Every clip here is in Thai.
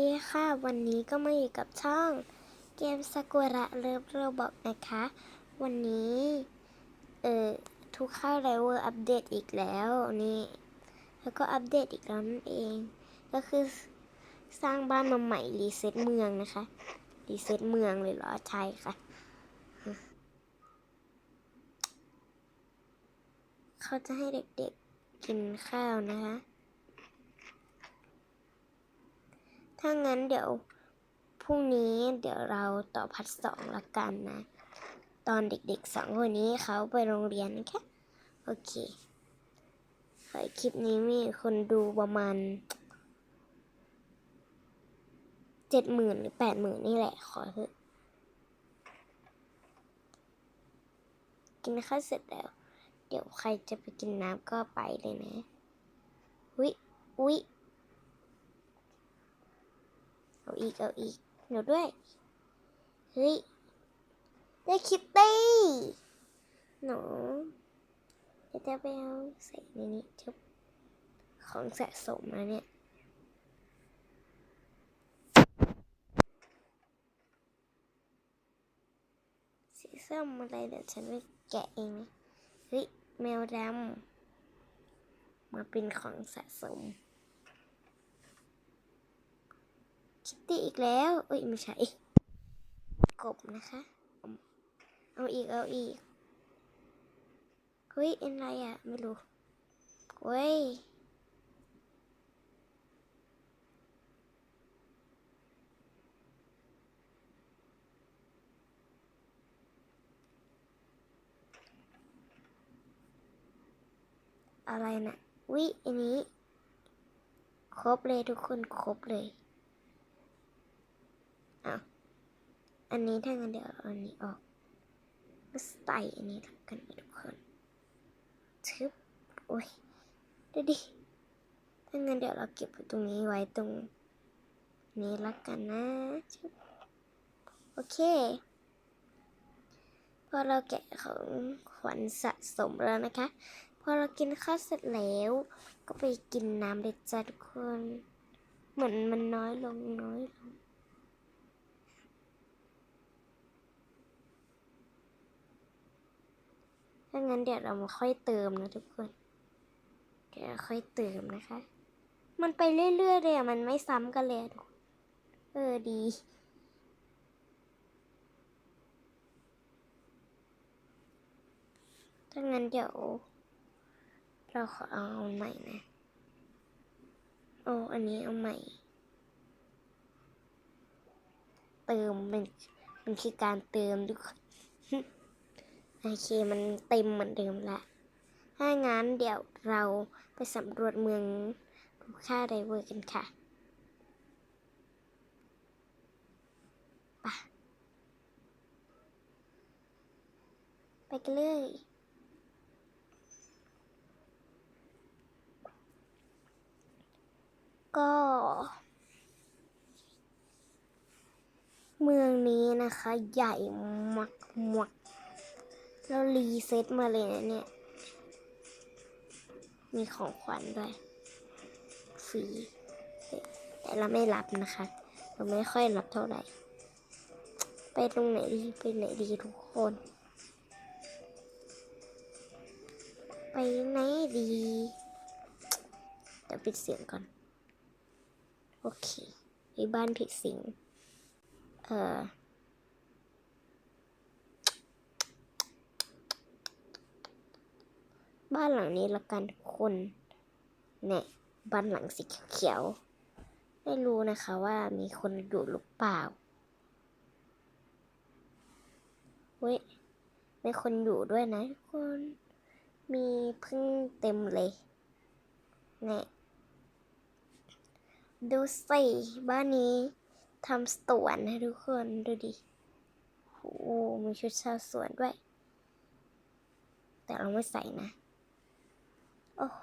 ดีค่ะวันนี้ก็มาอยู่กับช่องเกมซากุระเลิฟโรบอกนะคะ วันนี้ เอ่อทุกข้าวไรเวอร์อัปเดตอีกแล้วนี่ แล้วก็อัปเดตอีกแล้วนั่นเอง ก็คือสร้างบ้านมาใหม่รีเซ็ตเมืองนะคะรีเซ็ตเมืองเลยเหรอใช่ค่ะ เขาจะให้เด็กๆกินข้าวนะคะ ถ้างั้นเดี๋ยวพรุ่งนี้เดี๋ยวเราต่อพัดสองละกันนะ ตอนเด็กๆสองคนนี้เขาไปโรงเรียนนะคะโอเคให้คลิปนี้มีคนดูประมาณเจ็ดหมื่นหรือแปดหมื่นนี่แหละ ขอเถอะกินข้าวเสร็จแล้ว เดี๋ยวใครจะไปกินน้ำก็ไปเลยนะวิวิ เอาอีก เอาอีก หนูด้วย เฮ้ย ได้คิตตี้หนูเดี๋ยวจะไปเอาใส่ในนี้ชุบของสะสมนะเนี่ยสีส้มอะไรเดี๋ยวฉันไปแกะเองเฮ้ยแมวดำมาเป็นของสะสม คิตตี้อีกแล้ว เอ้ยไม่ใช่ กบนะคะ เอาอีกเอาอีก เฮ้ยเป็นไรอะ ไม่รู้เว้ยอะไรนะ่ะวิอันนี้ ครบเลยทุกคนครบเลย อ้าวอันนี้ถ้างั้นเดี๋ยวเอาอันนี้ออกก็ใส่อันนี้แล้วกันทุกคนทึบโอ้ยดูดิ ถ้างั้นเดี๋ยวเราเก็บไว้ตรงนี้ไว้ตรงนี้ละกันนะชึบโอเค พอเราแกะของขวัญสะสมแล้วนะคะ พอเรากินข้าวเสร็จแล้ว ก็ไปกินน้ำเลยจ้าทุกคน เหมือนมันน้อยลงน้อยลง ถ้างั้นเดี๋ยวเรามาค่อยเติมนะทุกคน เดี๋ยวค่อยเติมนะคะ มันไปเรื่อยๆเลยอะมันไม่ซ้ำกันเลยเออดีถ้างั้นเดี๋ยว เราขอเอาใหม่นะโอ้อันนี้เอาใหม่ เติมมันมันคือการเติมทุกคน โอเคมันเต็มเหมือนเดิมละถ้างั้นเดี๋ยวเราไปสำรวจเมืองดูค่าไดเวอร์กันค่ะไปไปกันเลยก็ เมืองนี้นะคะ ใหญ่มักมักๆ แล้วรีเซ็ตมาเลยนะเนี่ย มีของขวัญด้วยฟรีแต่เราไม่รับนะคะ เราไม่ค่อยรับเท่าไหร่ ไปตรงไหนดี ไปไหนดีทุกคน ไปไหนดีเดี๋ยวปิดเสียงก่อน โอเคไปบ้านผิดสิง เอ่อ บ้านหลังนี้ละกันทุกคนเนี่ยบ้านหลังสีเขียวๆไม่รู้นะคะว่ามีคนอยู่หรือเปล่าเว้ยมีคนอยู่ด้วยนะทุกคนมีพึ่งเต็มเลยเนี่ยดูสิบ้านนี้ทำสวนให้ทุกคนดูดิโอ้มีชุดชาวสวนด้วย แต่เราไม่ใส่นะ โอ้โห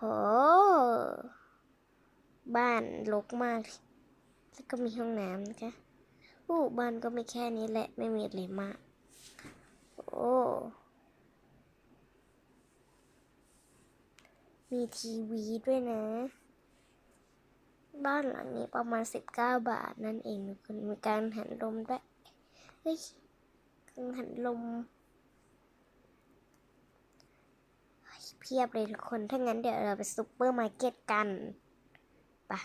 บ้านรกมาก แล้วก็มีห้องน้ำนะคะอู้บ้านก็ไม่แค่นี้แหละ ไม่มีอะไรมาก โอ้ มีทีวีด้วยนะ บ้านหลังนี้ประมาณ19บเก้าบาทนั่นเองทุกคนมีการหันลมด้วย เฮ้ยกังหันลม เพียบเลยทุกคน ถ้างั้นเดี๋ยวเราไปซุปเปอร์มาร์เก็ตกันไปะ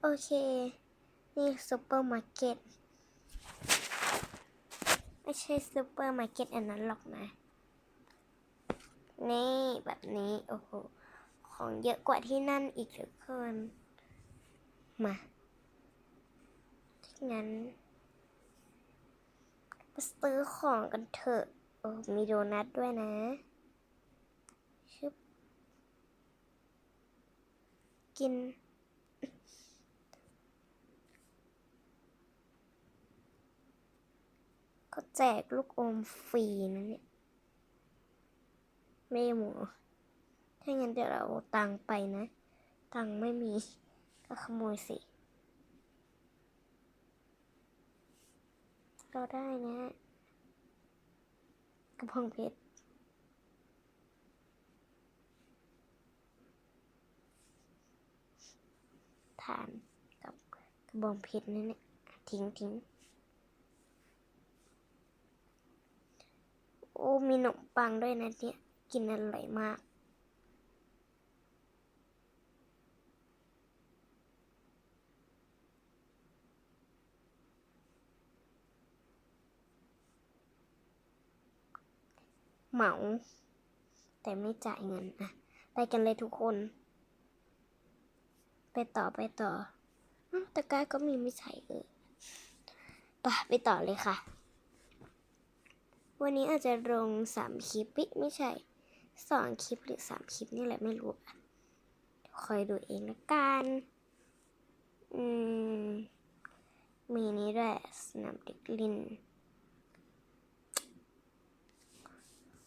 โอเค นี่ซุปเปอร์มาร์เก็ต ไม่ใช่ซูเปอร์มาร์เก็ตอันนั้นหรอกนะ นี่แบบนี้ โอ้โห ของเยอะกว่าที่นั่นอีกทุกคนมาถ้างั้นมาซื้อของกันเถอะ โอ้มีโดนัทด้วยนะชึบกิน ก็แจกลูกอมฟรีนะเนี่ย ไม่หมู ถ้างั้นเดี๋ยวเราตังไปนะ ตังไม่มี ก็ขโมยสิ เราได้นะ กระพงเพชรฐานกับกระบองเพชรนั่นเนี่ยทิ้งทิ้งโอ้มีขนมปังด้วยนะเนี่ย กินอร่อยมาก เหมา แต่ไม่จ่ายเงินอะไปกันเลยทุกคน ไปต่อไปต่อตะกร้าก็มีไม่ใช่เออไปไปต่อเลยค่ะ วันนี้อาจจะลงสามคลิปไม่ใช่ สองคลิปหรือสามคลิปนี่แหละไม่รู้อะคอยดูเองละกัน อืม มีนี้ด้วยสนามเด็กลิน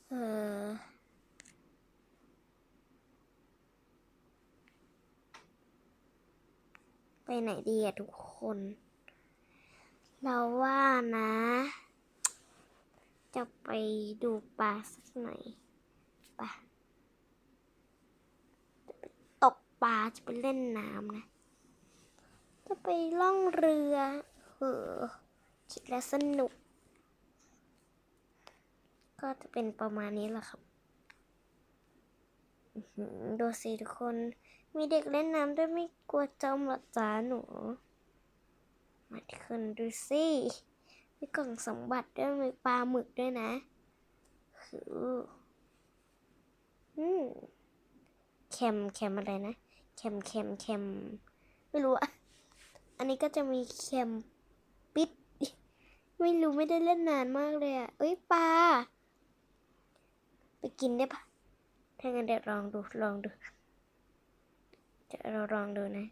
เออไปไหนดีอะทุกคน เราว่านะ จะไปดูปลาสักหน่อย ปะตกปลาจะไปเล่นน้ำนะ จะไปล่องเรือเออคิดแล้วสนุก ก็จะเป็นประมาณนี้แหละครับดูสิทุกคน มีเด็กเล่นน้ำด้วยไม่กลัวจมหรอจ้าหนู มาขึ้นดูสิมีกล่องสมบัติด้วยมีปลาหมึกด้วยนะคือ อืมเคมเคมอะไรนะเค็มเค็มเค็มไม่รู้อะอันนี้ก็จะมีเค็มปิด ไม่รู้ไม่ได้เล่นนานมากเลยอะเอ้ยปลาไปกินได้ปะถ้างั้นเดี๋ยวลองดูลองดู จะเราลองดูนะ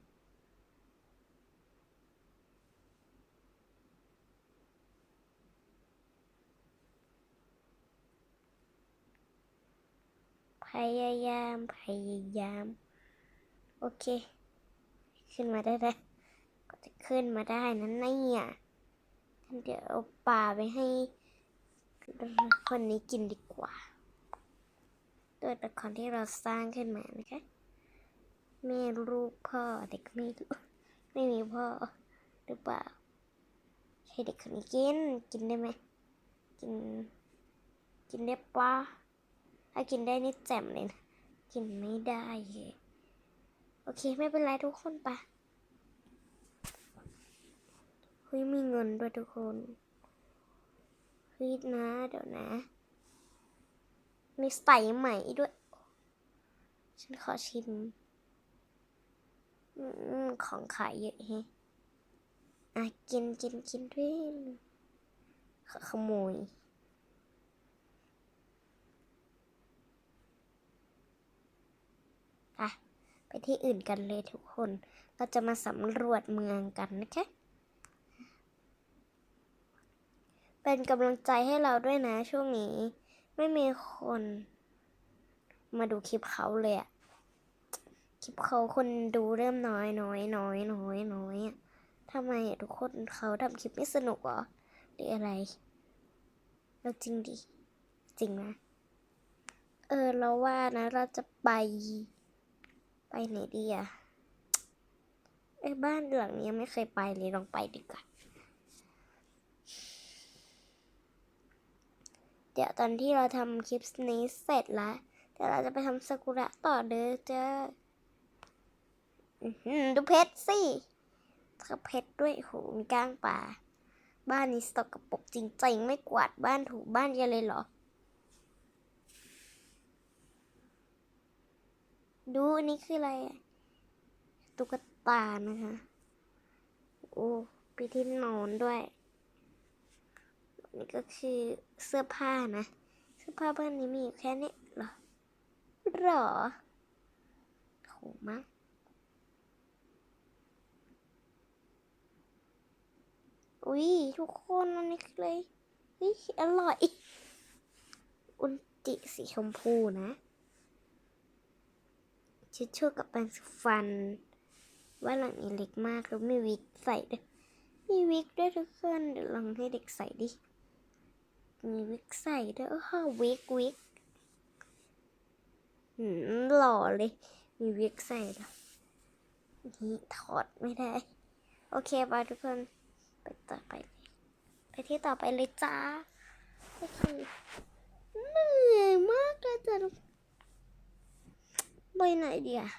พยายาม พยายาม โอเค ขึ้นมาได้แล้วก็จะขึ้นมาได้นั้นเนี่ยเดี๋ยวเอาปลาไปให้คนนี้กินดีกว่าตัวละครที่เราสร้างขึ้นมานะคะแม่ลูกพ่อเด็กไม่รู้ไม่มีพ่อหรือเปล่าให้เด็กคนนี้กินกินได้ไหมกิน กินได้ปะ ถ้ากินได้นี่แจ่มเลยนะ กินไม่ได้ โอเคไม่เป็นไรทุกคนปะเฮ้ยมีเงินด้วยทุกคนเฮ้ยนะเดี๋ยวนะ มีใส่ใหม่ด้วย ฉันขอชิมอืมของขายเยอะแฮะอะกินกินกินด้วยขโมย อะ ไปที่อื่นกันเลยทุกคน เราจะมาสำรวจเมืองกันนะคะ เป็นกำลังใจให้เราด้วยนะช่วงนี้ ไม่มีคน มาดูคลิปเขาเลยอะคลิปเขาคนดูเริ่มน้อยน้อยน้อยน้อยน้อยอะทำไมอะทุกคนเขาทำคลิปไม่สนุกเหรอหรืออะไร เราจริงดิ จริงนะ เออเราว่านะเราจะไป ไปไหนดีอะไอ้บ้านหลังนี้ยังไม่เคยไปเลยลองไปดีกว่า เดี๋ยวตอนที่เราทำคลิปนี้เสร็จแล้ว เดี๋ยวเราจะไปทำซากุระต่อเด้อเจ้าดูเพชรสิกับเพชรด้วยโหมีก้างป่า บ้านนี้สตอกกระปรกจริงๆ ไม่กวาดบ้านถูบ้านกันเลยเหรอ ดูอันนี้คืออะไร ตุ๊กตานะคะ โอ้ปีที่นอนด้วย นี่ก็คือเสื้อผ้านะ เสื้อผ้าบ้านนี้มีอยู่แค่นี้หรอ หรอโหมั้งอุ้ยทุกคนอันนี้คืออะไรเฮ้ยอร่อย อุนจิสีชมพูนะ ชิชชู่กับแปรงสีฟัน ว่าหลังนี้เล็กมากแล้วมีวิกใส่ด้วยมีวิกด้วยทุกคนเดี๋ยวลองให้เด็กใส่ดิ มีวิกใส่ด้วยโอ้โหวิกวิกหืมหล่อเลย มีวิกใส่ด้วนี่ถอดไม่ได้ โอเคไปทุกคนไปต่อไป ไปที่ต่อไปเลยจ้าก็คือเหนื่อยมากเลยจ้ะทุก ไปไหนดีอะ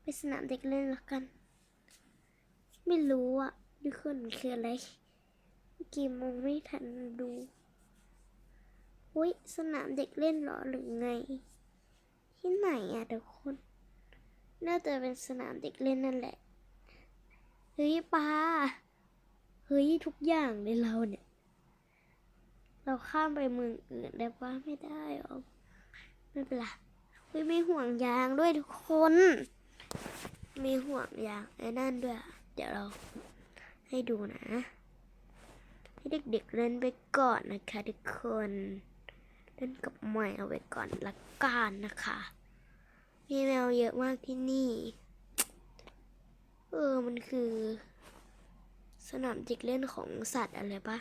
ไปสนามเด็กเล่นแล้วกัน ไม่รู้อะทุกคนคืออะไรเมื่อกี้มงไม่ทันดูอุ้ยสนามเด็กเล่นหรอหรือไง ที่ไหนอะทุกคนน่าจะเป็นสนามเด็กเล่นนั่นแหละเฮ้ยปาเฮ้ยทุกอย่างเลยเราเนี่ย เราข้ามไปเมืองอื่นได้ปะไม่ได้หรอ ไม่เป็นไรเฮ้ยมีห่วงยางด้วยทุกคน มีห่วงยางไอ้นั่นด้วย เดี๋ยวเราให้ดูนะ ให้เด็กๆเล่นไปก่อนนะคะทุกคนเล่นกับแมวไปก่อนละกันนะคะ มีแมวเยอะมากที่นี่ เออ มันคือ สนามเด็กเล่นของสัตว์อะไรปะ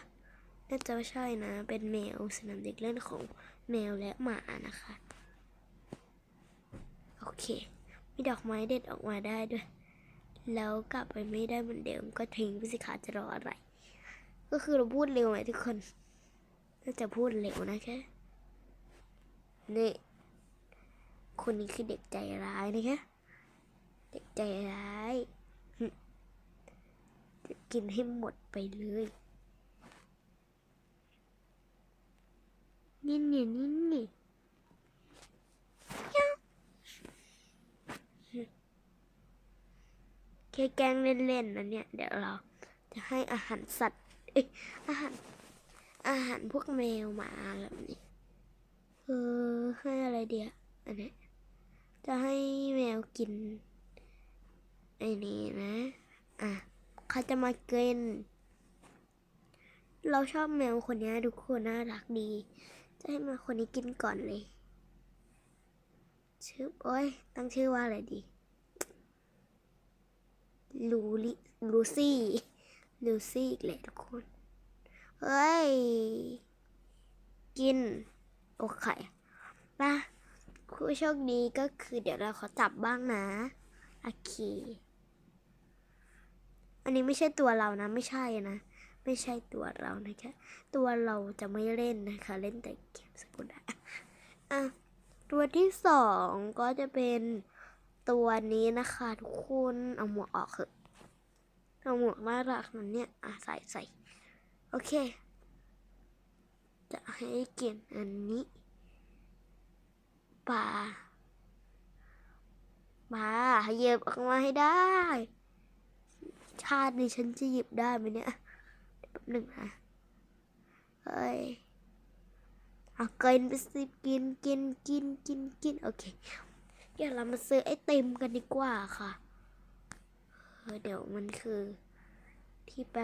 น่าจะไม่ใช่นะ เป็นแมวสนามเด็กเล่นของแมวและหมานะคะ โอเค มีดอกไม้เด็ดออกมาได้ด้วย แล้วกลับไปไม่ได้เหมือนเดิมก็ทิ้งไปสิคะจะรออะไร ก็คือเราพูดเร็วไหมทุกคนน่าจะพูดเร็วนะแค่นี่คนนี้คือเด็กใจร้ายนะคะเด็กใจร้ายจะกินให้หมดไปเลยนี่นี่นี่นี่ยับหึ แค่แกล้งเล่นๆนะเนี่ย เดี๋ยวเราจะให้อาหารสัตว์เอ้ยอาหาร อาหารพวกแมวหมาแบบนี้ เออ ให้อะไรเดียวอันนี้จะให้แมวกินไอ้นี่นะ อะเขาจะมาเกิน เราชอบแมวคนนี้ทุกคนน่ารักดี จะให้มาคนนี้กินก่อนเลย ชื่อโอ้ยตั้งชื่อว่าอะไรดี ลูลิลูซี่ลูซี่อีกเลยทุกคน เฮ้ย กิน โอเคป่ะผู้โชคดีก็คือเดี๋ยวเราขอจับบ้างนะโอเคอันนี้ไม่ใช่ตัวเรานะ ไม่ใช่นะ ไม่ใช่ตัวเรานะคะตัวเราจะไม่เล่นนะคะ เล่นแต่เกมสกุลอะตัวที่สองก็จะเป็น ตัวนี้นะคะทุกคนเอาหมวกออกเถอะเอาหมวกน่ารักนั่นเนี่ยอะใส่ใส่โอเค จะให้เกินอันนี้ปลาปาหยียบออกมาให้ได้ ชาตินี้ฉันจะหยิบได้ไหมเนี่ยแป๊บหนึ่งนะเฮ้ยเอากินไปสิกินกินกินกินกินโอเค เดี๋ยวเรามาซื้อไอติมกันดีกว่าค่ะ เดี๋ยวมันคือที่ไป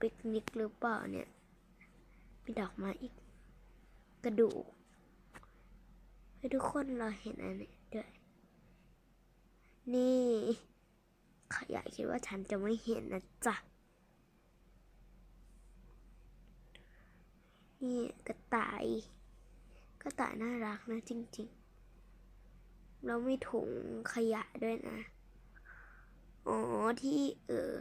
ปิกนิกหรือเปล่าเนี่ย มีดอกไม้อีก กระดูกให้ทุกคนเราเห็นอันนี้เดี๋ยนี่ขยะคิดว่าฉันจะไม่เห็นนะจ๊ะ นี่กระต่าย กระต่ายน่ารักนะจริง ๆ แล้วมีถุงขยะด้วยนะ อ๋อที่เออ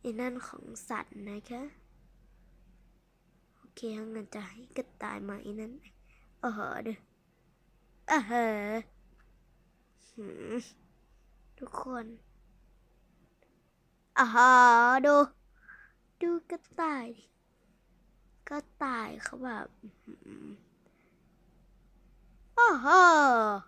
ไอ้นั่นของสัตว์นะคะ โอเคงั้นจะให้กระต่ายมาไอ้นั่นเออเด้อเออหืมทุกคนอ่าฮะดู ดูกระต่าย กระต่ายเขาแบบ "Aha!"